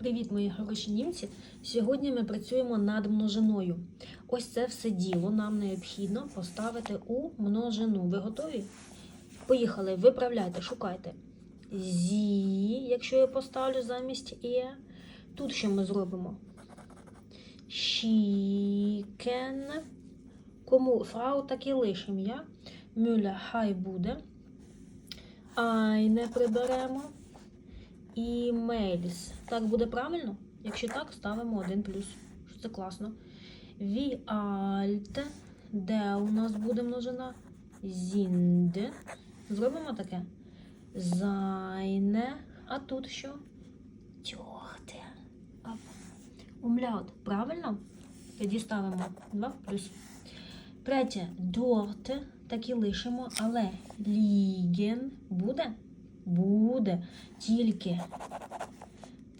Привіт, мої хороші німці! Сьогодні ми працюємо над множиною. Ось це все діло нам необхідно поставити у множину. Ви готові? Поїхали, виправляйте, шукайте. Зі, якщо я поставлю замість е. Тут що ми зробимо? Шікен. Кому фрау так і лишим я. Мюля хай буде. Ай не приберемо. І Мельс. Так буде правильно? Якщо так, ставимо один плюс. Це класно. Ві альте. Де у нас буде множина? Зінде. Зробимо таке. Зайне. А тут що? Тьохте. Умляут. Правильно? Тоді ставимо 2 плюс. Третє. Дорте. Так і лишимо, але ліген буде? Буде. Тільки